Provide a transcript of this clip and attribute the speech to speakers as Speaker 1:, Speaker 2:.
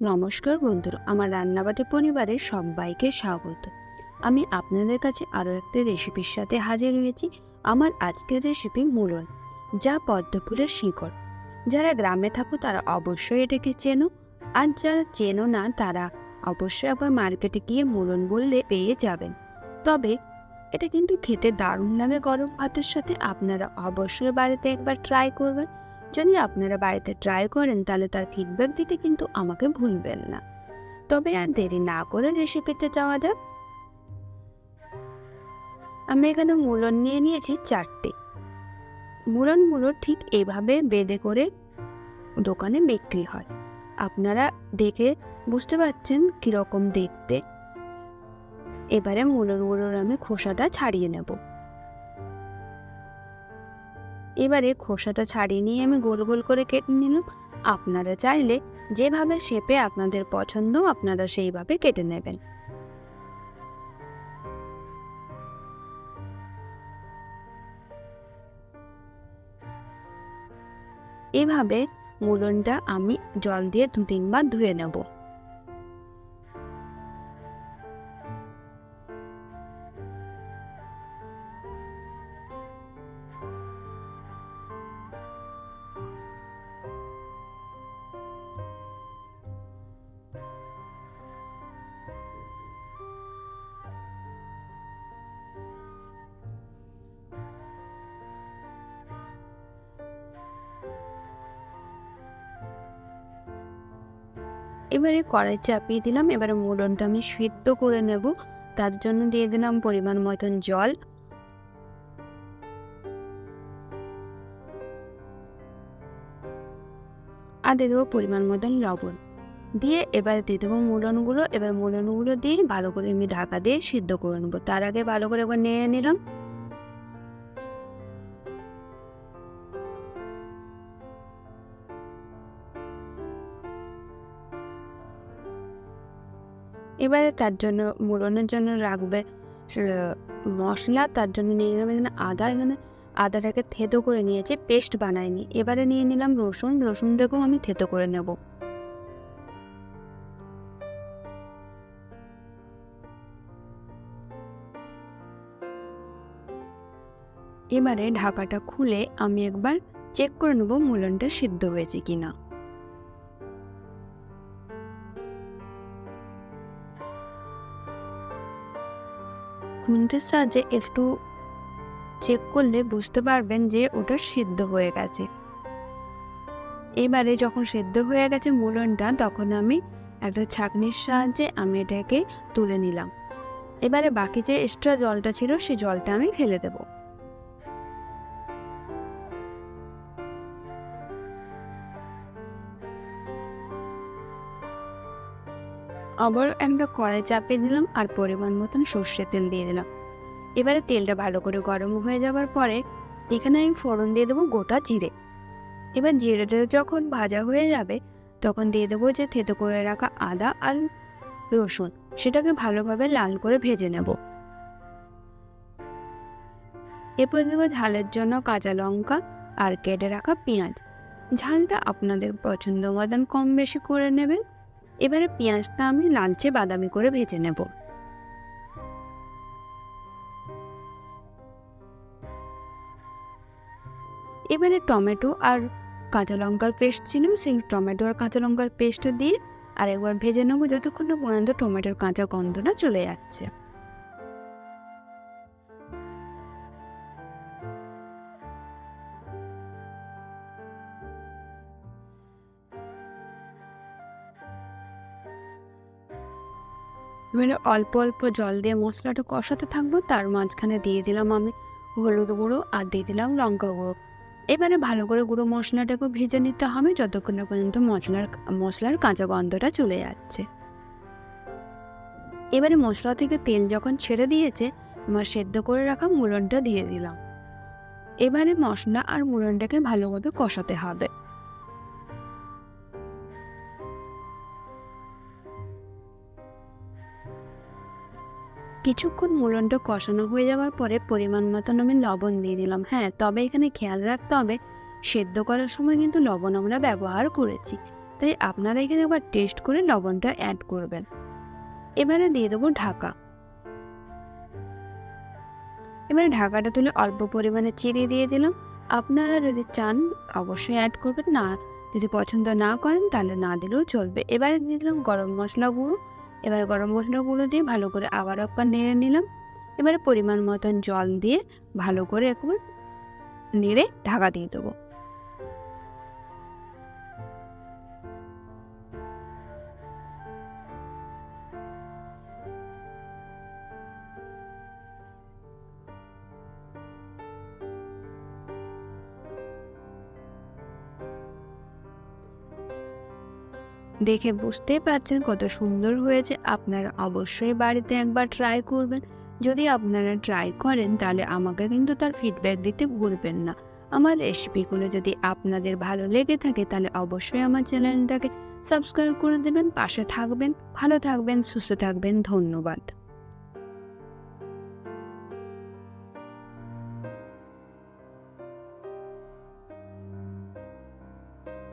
Speaker 1: নমস্কার বন্ধুরা, আমার রান্নাবাটি পরিবারের সবাইকে স্বাগত। আমি আপনাদের কাছে আরও একটি রেসিপির সাথে হাজির হয়েছি আমার আজকের রেসিপি মুলন যা পদ্মফুলের শিকড়। যারা গ্রামে থাকো তারা অবশ্যই এটাকে চেনো, আর যারা চেনো না তারা অবশ্যই আবার মার্কেটে গিয়ে মুলন বললে পেয়ে যাবেন। তবে এটা কিন্তু খেতে দারুণ লাগে গরম ভাতের সাথে, আপনারা অবশ্যই বাড়িতে একবার ট্রাই করবেন। যদি আপনারা বাড়িতে ট্রাই করেন, তাহলে তার ফিডব্যাক দিতে কিন্তু আমাকে ভুলবেন না। তবে আর দেরি না করে রেসিপিতে যাওয়া যাক। আমি এখানে মূলন নিয়ে নিয়েছি চারটে। মূলনগুলো ঠিক এভাবে বেঁধে করে দোকানে বিক্রি হয়। আপনারা দেখে বুঝতে পারছেন কীরকম দেখতে। এবারে মূলনগুলোর আমি খোসাটা ছাড়িয়ে নেব। এবারে খোসাটা ছাড়িয়ে নিয়ে আমি গোল গোল করে কেটে নিলাম। আপনারা চাইলে যেভাবে শেপে আপনাদের পছন্দ, আপনারা সেইভাবে কেটে নেবেন। এভাবে মূলনটা আমি জল দিয়ে দু তিনবার ধুয়ে নেব। এবারে কড়াই চাপিয়ে দিলাম, এবারে মূলনটা আমি সিদ্ধ করে নেব। তার জন্য দিয়ে দিলাম পরিমাণ মতন জল। আর দিয়ে দেবো পরিমাণ মতন লবণ। দিয়ে এবার দিয়ে দেবো মূলনগুলো এবার মূলনগুলো দিয়ে ভালো করে আমি ঢাকা দিয়ে সিদ্ধ করে নেব। তার আগে ভালো করে একবার নেড়ে নিলাম। এবারে তার জন্য মুড়নের জন্য রাখবে মশলা তার জন্য নিয়ে নিলাম এখানে আদা, এখানে আদাটাকে থেতো করে নিয়েছি, পেস্ট বানাইনি। এবারে নিয়ে নিলাম রসুন রসুন থেকেও আমি থেতো করে নেব। এবারে ঢাকাটা খুলে আমি একবার চেক করে নেব মুলনটা সিদ্ধ হয়েছে কিনা। খুন্তির সাহায্যে একটু চেক করলে বুঝতে পারবেন যে ওটা সিদ্ধ হয়ে গেছে। এবারে যখন সেদ্ধ হয়ে গেছে মূলনটা, তখন আমি একটা ছাঁকনির সাহায্যে আমি এটাকে তুলে নিলাম। এবারে বাকি যে এক্সট্রা জলটা ছিল সেই জলটা আমি ফেলে দেব। আবার একটা কড়াই চাপিয়ে দিলাম আর পরিমাণ মতন সর্ষের তেল দিয়ে দিলাম। এবারে তেলটা ভালো করে গরম হয়ে যাওয়ার পরে এখানে আমি ফোড়ন দিয়ে দেবো গোটা জিরে। এবার জিরেটা যখন ভাজা হয়ে যাবে, তখন দিয়ে দেবো যে থেতো করে রাখা আদা আর রসুন, সেটাকে ভালোভাবে লাল করে ভেজে নেব। এরপর দেবো ঝালের জন্য কাঁচা লঙ্কা আর কেটে রাখা পেঁয়াজ। ঝালটা আপনাদের পছন্দ মতন কম বেশি করে নেবেন। এবারে পেঁয়াজটা আমি লালচে বাদামি করে ভেজে নেব। এবারে টমেটো আর কাঁচা লঙ্কার পেস্ট ছিল, সেই টমেটো আর কাঁচা লঙ্কার পেস্টটা দিয়ে আর একবার ভেজে নেব, যতক্ষণ না পর্যন্ত টমেটোর কাঁচা গন্ধটা চলে যাচ্ছে। এবারে অল্প অল্প জল দিয়ে মশলাটা কষাতে থাকব, তার মাঝখানে দিয়ে দিলাম আমি হলুদ গুঁড়ো আর দিয়ে দিলাম লঙ্কা গুঁড়ো। এবারে ভালো করে গুঁড়ো মশলাটাকে ভেজে নিতে হবে যতক্ষণ না পর্যন্ত মশলার মশলার কাঁচা গন্ধটা চলে যাচ্ছে। এবারে মশলা থেকে তেল যখন ছেড়ে দিয়েছে আমার সেদ্ধ করে রাখা মুড়নটা দিয়ে দিলাম। এবারে মশলা আর মুড়নটাকে ভালোভাবে কষাতে হবে। কিছুক্ষণ মুড়নটা কষানো হয়ে যাওয়ার পরে পরিমাণ মতন আমি লবণ দিয়ে দিলাম। হ্যাঁ তবে এখানে খেয়াল রাখতে হবে, সেদ্ধ করার সময় কিন্তু লবণ আমরা ব্যবহার করেছি। তাই আপনারা এখানে একবার টেস্ট করে লবণটা অ্যাড করবেন। এবারে দিয়ে দেবো ঢাকা। এবারে ঢাকাটা তুলে অল্প পরিমাণে চিনি দিয়ে দিলাম। আপনারা যদি চান, অবশ্যই অ্যাড করবেন। না, যদি পছন্দ না করেন, তাহলে না দিলেও চলবে। এবারে দিয়ে দিলাম গরম মশলা গুঁড়ো। এবারে গরম মশলাগুলো দিয়ে ভালো করে আবার একবার নেড়ে নিলাম। এবারে পরিমাণ মতন জল দিয়ে ভালো করে একবার নেড়ে ঢাকা দিয়ে দেবো। দেখে বুঝতেই পারছেন কত সুন্দর হয়েছে। আপনারা অবশ্যই বাড়িতে একবার ট্রাই করবেন। যদি আপনারা ট্রাই করেন, তাহলে আমাকে কিন্তু তার ফিডব্যাক দিতে ভুলবেন না। আমার রেসিপিগুলো যদি আপনাদের ভালো লেগে থাকে, তাহলে অবশ্যই আমার চ্যানেলটাকে সাবস্ক্রাইব করে দেবেন। পাশে থাকবেন। ভালো থাকবেন, সুস্থ থাকবেন। ধন্যবাদ।